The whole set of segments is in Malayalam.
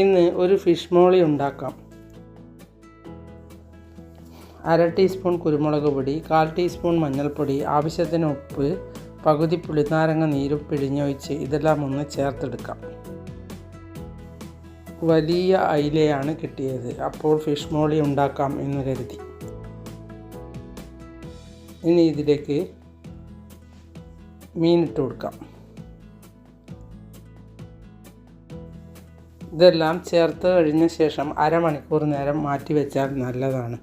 ഇന്ന് ഒരു ഫിഷ് മോളി ഉണ്ടാക്കാം. അര ടീസ്പൂൺ കുരുമുളക് പൊടി കാൽ ടീസ്പൂൺ മഞ്ഞൾപ്പൊടി ആവശ്യത്തിന് ഉപ്പ് പകുതി പുളിനാരങ്ങ നീര് പിഴിഞ്ഞൊഴിച്ച് ഇതെല്ലാം ഒന്ന് ചേർത്തെടുക്കാം. വലിയ അയിലയാണ് കിട്ടിയത്. അപ്പോൾ ഫിഷ് മോളി ഉണ്ടാക്കാം എന്ന് കരുതി. ഇനി ഇതിലേക്ക് മീനിട്ട് കൊടുക്കാം. ഇതെല്ലാം ചേർത്ത് കഴിഞ്ഞ ശേഷം അരമണിക്കൂർ നേരം മാറ്റി വെച്ചാൽ നല്ലതാണ്.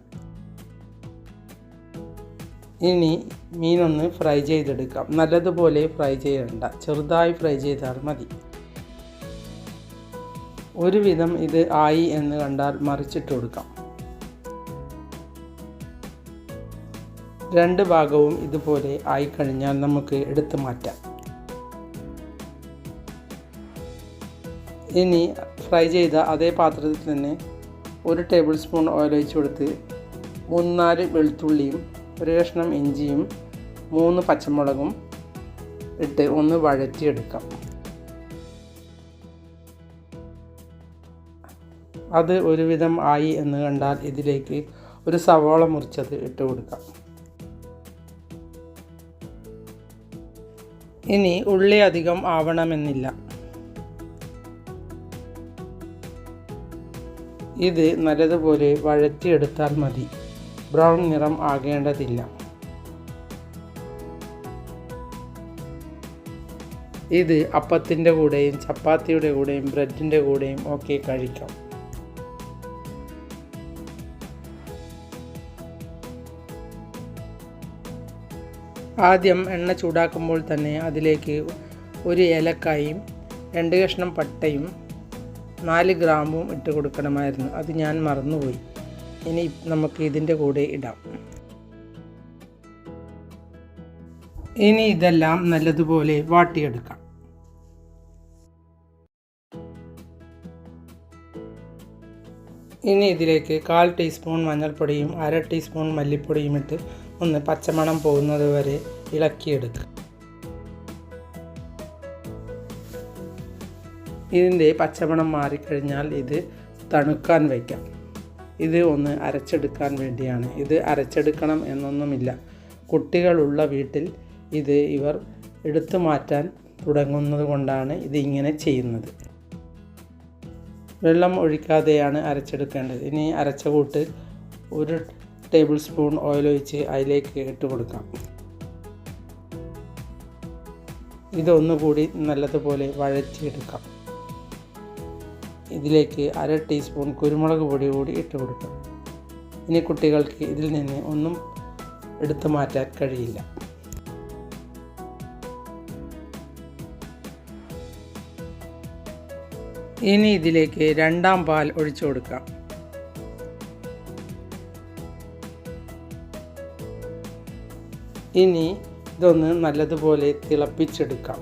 ഇനി മീനൊന്ന് ഫ്രൈ ചെയ്തെടുക്കാം. നല്ലതുപോലെ ഫ്രൈ ചെയ്യണ്ട. ചെറുതായി ഫ്രൈ ചെയ്താൽ മതി. ഒരുവിധം ഇത് ആയി എന്ന് കണ്ടാൽ മറിച്ചിട്ട് കൊടുക്കാം. രണ്ട് ഭാഗവും ഇതുപോലെ ആയി കഴിഞ്ഞാൽ നമുക്ക് എടുത്തു മാറ്റാം. ഇനി ഫ്രൈ ചെയ്ത അതേ പാത്രത്തിൽ തന്നെ ഒരു ടേബിൾ സ്പൂൺ ഓയിൽ ഒഴിച്ച് കൊടുത്ത് മൂന്നാൽ വെളുത്തുള്ളിയും ഒരു കഷ്ണം ഇഞ്ചിയും മൂന്ന് പച്ചമുളകും ഇട്ട് ഒന്ന് വഴറ്റിയെടുക്കാം. അത് ഒരുവിധം ആയി എന്ന് കണ്ടാൽ ഇതിലേക്ക് ഒരു സവാള മുറിച്ചത് ഇട്ട് കൊടുക്കാം. ഇനി ഉള്ളി അധികം ആവണമെന്നില്ല. ഇത് നല്ലതുപോലെ വഴറ്റിയെടുത്താൽ മതി. ബ്രൗൺ നിറം ആകേണ്ടതില്ല. ഇത് അപ്പത്തിന്റെ കൂടെയും ചപ്പാത്തിയുടെ കൂടെയും ബ്രെഡിന്റെ കൂടെയും ഒക്കെ കഴിക്കാം. ആദ്യം എണ്ണ ചൂടാക്കുമ്പോൾ തന്നെ അതിലേക്ക് ഒരു ഏലക്കായും രണ്ട് കഷ്ണം പട്ടയും നാല് ഗ്രാമ്പും ഇട്ട് കൊടുക്കണമായിരുന്നു. അത് ഞാൻ മറന്നുപോയി. ഇനി നമുക്ക് ഇതിന്റെ കൂടെ ഇടാം. ഇനി ഇതെല്ലാം നല്ലതുപോലെ വാട്ടിയെടുക്കാം. ഇനി ഇതിലേക്ക് കാൽ ടീസ്പൂൺ മഞ്ഞൾപ്പൊടിയും അര ടീസ്പൂൺ മല്ലിപ്പൊടിയും ഇട്ട് ഒന്ന് പച്ചമണം പോകുന്നത് വരെ ഇളക്കിയെടുക്കുക ഇതിന്റെ പച്ചമണം മാറിക്കഴിഞ്ഞാൽ ഇത് തണുക്കാൻ വയ്ക്കാം. ഇത് ഒന്ന് അരച്ചെടുക്കാൻ വേണ്ടിയാണ്. ഇത് അരച്ചെടുക്കണം എന്നൊന്നുമില്ല. കുട്ടികളുള്ള വീട്ടിൽ ഇത് ഇവർ എടുത്തു മാറ്റാൻ തുടങ്ങുന്നത് കൊണ്ടാണ് ഇത് ഇങ്ങനെ ചെയ്യുന്നത്. വെള്ളം ഒഴിക്കാതെയാണ് അരച്ചെടുക്കേണ്ടത്. ഇനി അരച്ച കൂട്ട് ഒരു ടേബിൾ സ്പൂൺ ഓയിൽ ഒഴിച്ച് അതിലേക്ക് ഇട്ട് കൊടുക്കാം. ഇതൊന്നുകൂടി നല്ലതുപോലെ വഴറ്റിയെടുക്കാം. ഇതിലേക്ക് അര ടീസ്പൂൺ കുരുമുളക് പൊടി കൂടി ഇട്ട് കൊടുക്കാം. ഇനി കുട്ടികൾക്ക് ഇതിൽ നിന്ന് ഒന്നും എടുത്തു മാറ്റാൻ കഴിയില്ല. ഇനി ഇതിലേക്ക് രണ്ടാം പാൽ ഒഴിച്ചു കൊടുക്കാം. ഇനി ഇതൊന്ന് നല്ലതുപോലെ തിളപ്പിച്ചെടുക്കാം.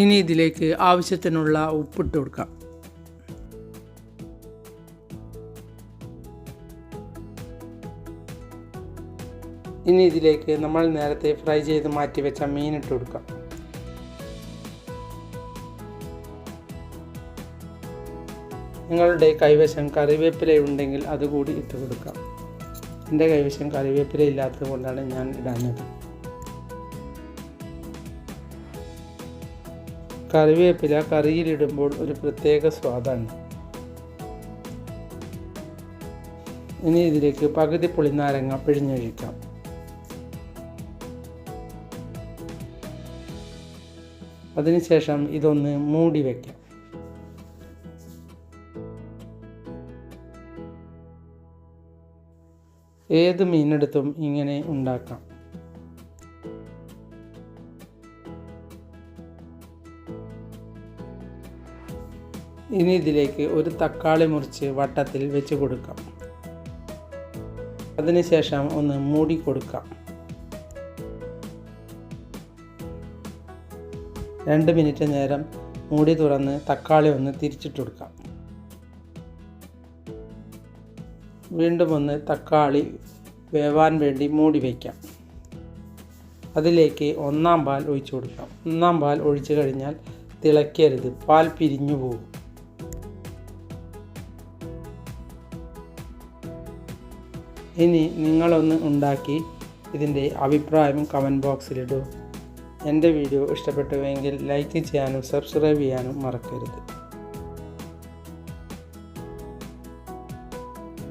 ഇനി ഇതിലേക്ക് ആവശ്യത്തിനുള്ള ഉപ്പിട്ട് കൊടുക്കാം. ഇനി ഇതിലേക്ക് നമ്മൾ നേരത്തെ ഫ്രൈ ചെയ്ത് മാറ്റി വെച്ച മീൻ ഇട്ട് കൊടുക്കാം. നിങ്ങളുടെ കൈവശം കറിവേപ്പില ഉണ്ടെങ്കിൽ അതുകൂടി ഇട്ട് കൊടുക്കാം. എന്റെ കൈവശം കറിവേപ്പില ഇല്ലാത്തത് കൊണ്ടാണ് ഞാൻ ഇടാഞ്ഞത്. കറിവേപ്പില കറിയിലിടുമ്പോൾ ഒരു പ്രത്യേക സ്വാദാണ്. ഇനി ഇതിലേക്ക് പകുതി പുളിനാരങ്ങ പിഴിഞ്ഞൊഴിക്കാം. അതിനുശേഷം ഇതൊന്ന് മൂടി വയ്ക്കാം ഏത് മീനെടുത്തും ഇങ്ങനെ ഉണ്ടാക്കാം. ഇനി ഇതിലേക്ക് ഒരു തക്കാളി മുറിച്ച് വട്ടത്തിൽ വെച്ച് കൊടുക്കാം. അതിനുശേഷം ഒന്ന് മൂടി കൊടുക്കാം. രണ്ട് മിനിറ്റ് നേരം മൂടി തുറന്ന് തക്കാളി ഒന്ന് തിരിച്ചിട്ട് കൊടുക്കാം. വീണ്ടും ഒന്ന് തക്കാളി വേവാൻ വേണ്ടി മൂടി വയ്ക്കാം. അതിലേക്ക് ഒന്നാം പാൽ ഒഴിച്ചു കൊടുക്കാം. ഒന്നാം പാൽ ഒഴിച്ചു കഴിഞ്ഞാൽ തിളയ്ക്കരുത്. പാൽ പിരിഞ്ഞു പോകും. ഇനി നിങ്ങളൊന്ന് ഉണ്ടാക്കി ഇതിന്റെ അഭിപ്രായം കമന്റ് ബോക്സിലിടൂ എന്റെ വീഡിയോ ഇഷ്ടപ്പെട്ടുവെങ്കിൽ ലൈക്ക് ചെയ്യാനും സബ്സ്ക്രൈബ് ചെയ്യാനും മറക്കരുത്.